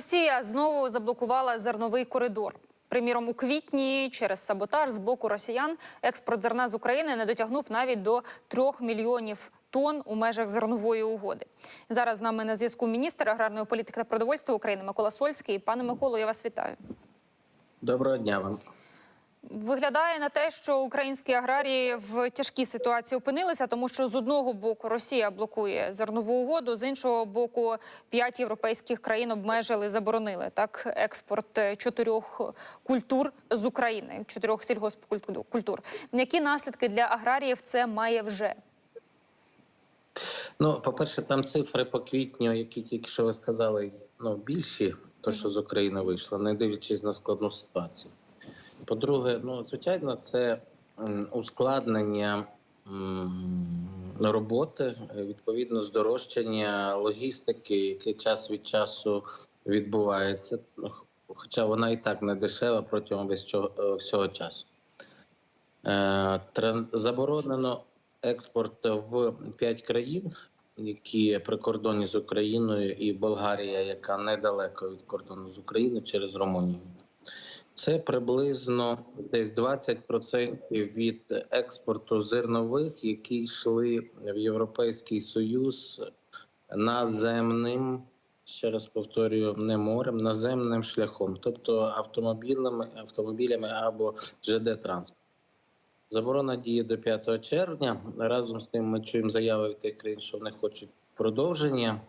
Росія знову заблокувала зерновий коридор. Приміром, у квітні через саботаж з боку росіян експорт зерна з України не дотягнув навіть до трьох мільйонів Тон у межах зернової угоди. Зараз з нами на зв'язку міністр аграрної політики та продовольства України Микола Сольський. Пане Миколо, я вас вітаю. Доброго дня вам. Виглядає на те, що українські аграрії в тяжкій ситуації опинилися, тому що з одного боку Росія блокує зернову угоду, з іншого боку, п'ять європейських країн обмежили, заборонили так експорт е, чотирьох культур з України, чотирьох сільгоспкультур. Які наслідки для аграріїв це має вже? Ну, по-перше, там цифри по квітню, які тільки що ви сказали, ну більші, то що з України вийшло, не дивлячись на складну ситуацію. По-друге, ну звичайно, це ускладнення роботи, відповідно, здорожчання логістики, яке час від часу відбувається. Хоча вона і так не дешева протягом весь е, всього часу. Е, Заборонено експорт в п'ять країн, які прикордонні з Україною, і Болгарія, яка недалеко від кордону з Україною через Румунію. Це приблизно десь 20% від експорту зернових, які йшли в Європейський Союз наземним, ще раз повторюю, не морем, наземним шляхом, тобто автомобілями, автомобілями або ЖД транспортом. Заборона діє до 5 червня. Разом з тим ми чуємо заяви від тих країн, що вони хочуть продовження.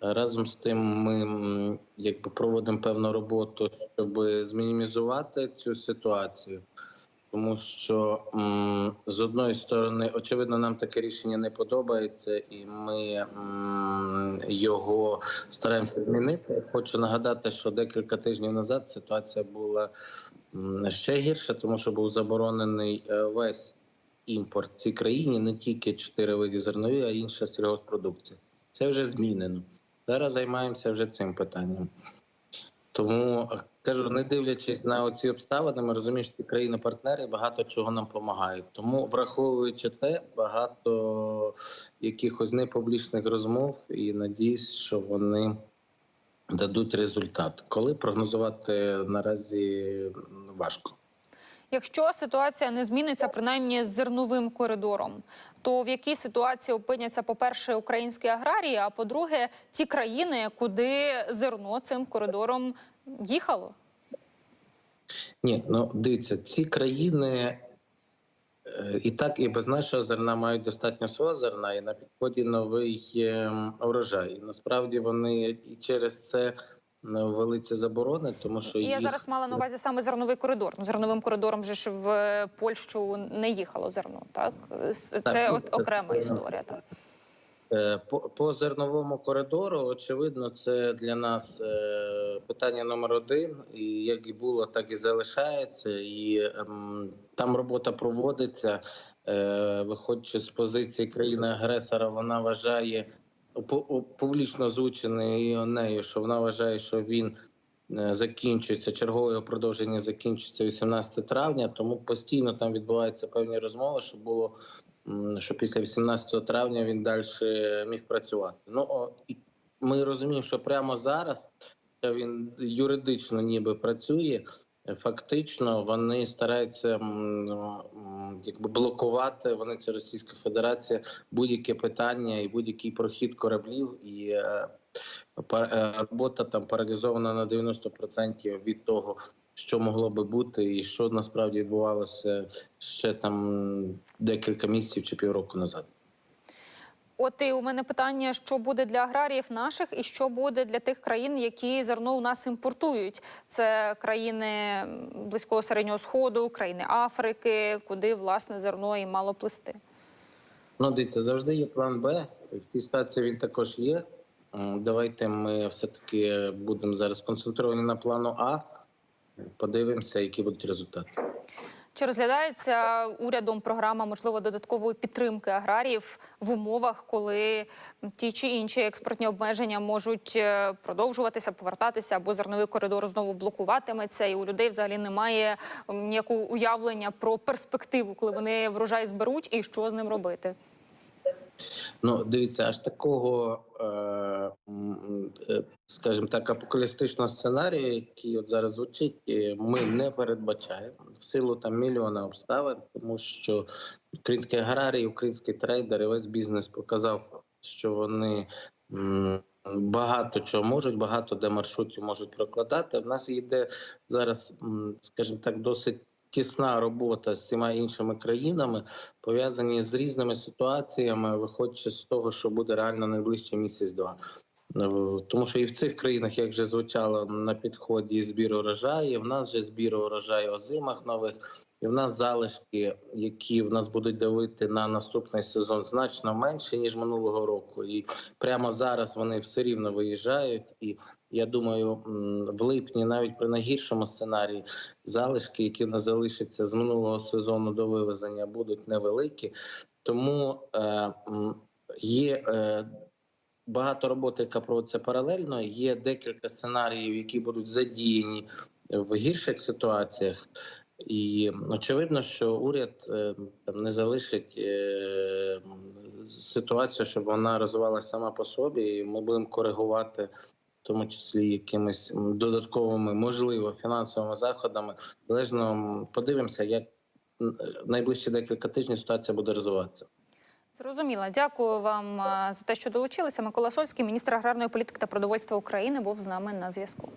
Разом з тим, ми якби проводимо певну роботу, щоб змінімізувати цю ситуацію. Тому що з одної сторони, очевидно, нам таке рішення не подобається, і ми його стараємося змінити. Хочу нагадати, що декілька тижнів назад ситуація була ще гірша, тому що був заборонений е, весь імпорт в цій країні, не тільки чотири види зернові, а інша сільгоспродукція. Це вже змінено. Зараз займаємося вже цим питанням. Тому е, кажу, не дивлячись на ці обставини, ми розуміємо, що країни-партнери багато чого нам допомагають. Тому, враховуючи те, багато якихось непублічних розмов і надіюсь, що вони дадуть результат. Коли прогнозувати наразі важко. Якщо ситуація не зміниться, принаймні з зерновим коридором, то в якій ситуації опиняться, по-перше, українські аграрії, а по-друге, ті країни, куди зерно цим коридором їхало? Ні, ну дивіться, ці країни е, і так, і без нашого зерна мають достатньо свого зерна, і на підході новий е, урожай. І насправді вони і через це ввели ці заборони, тому що І я їх... зараз мала на увазі саме зерновий коридор. Ну, зерновим коридором же ж в Польщу не їхало зерно, так? С- Так, Це ну, от окрема це- історія. Так. Е, По, по зерновому коридору, очевидно, це для нас е, питання номер один. І як і було, так і залишається. І ем, там робота проводиться. Е, виходячи з позиції країни-агресора, вона вважає публічно озвучений нею, що вона вважає, що він е, закінчується чергове продовження закінчується 18 травня. Тому постійно там відбуваються певні розмови, що було що після 18 травня він далі міг працювати. Ну і ми розуміємо, що прямо зараз він юридично ніби працює. Фактично вони стараються якби блокувати. Вони це Російська Федерація будь-яке питання і будь-який прохід кораблів і е, е, робота там паралізована на 90% від того, що могло би бути, і що насправді відбувалося ще там декілька місяців чи півроку назад. От і у мене питання: що буде для аграріїв наших, і що буде для тих країн, які зерно у нас імпортують? Це країни близького середнього сходу, країни Африки, куди власне зерно і мало плисти. Ну, дивіться, завжди є план Б. В тій ситуації він також є. Давайте ми все-таки будемо зараз концентровані на плану А. Подивимося, які будуть результати. Чи розглядається урядом програма можливо додаткової підтримки аграріїв в умовах, коли ті чи інші експортні обмеження можуть е, продовжуватися, повертатися, або зерновий коридор знову блокуватиметься, і у людей взагалі немає ніякого уявлення про перспективу, коли вони врожай зберуть і що з ним робити? Ну, дивіться, аж такого, е, е, скажімо так, апокалістичного сценарію, який от зараз звучить, е, ми не передбачаємо в силу там мільйона обставин, тому що українські аграрії, українські трейдери, весь бізнес показав, що вони. Багато чого можуть, багато де маршрутів можуть прокладати. В нас йде зараз, скажімо так, досить тісна робота з всіма іншими країнами, пов'язані з різними ситуаціями, виходячи з того, що буде реально найближчий місяць-два. Е, Тому що і в цих країнах, як вже звучало на підході збір урожаю, в нас вже збір урожаю озимах нових, в нас залишки, які в нас будуть давити на наступний сезон, значно менше ніж минулого року. І прямо зараз вони все рівно виїжджають. І я думаю, в липні, навіть при найгіршому сценарії, залишки, які в нас залишаться з минулого сезону до вивезення, будуть невеликі. Тому е, є е, багато роботи, яка проводиться паралельно. Є декілька сценаріїв, які будуть задіяні в гірших ситуаціях. І очевидно, що уряд е, там не залишить е, ситуацію, щоб вона розвивалася сама по собі, і ми будемо коригувати, в тому числі якимись додатковими, можливо, фінансовими заходами. Залежно подивимося, як найближчі декілька тижнів ситуація буде розвиватися. Зрозуміла. Дякую вам за те, що долучилися. Микола Сольський, міністр аграрної політики та продовольства України, був з нами на зв'язку.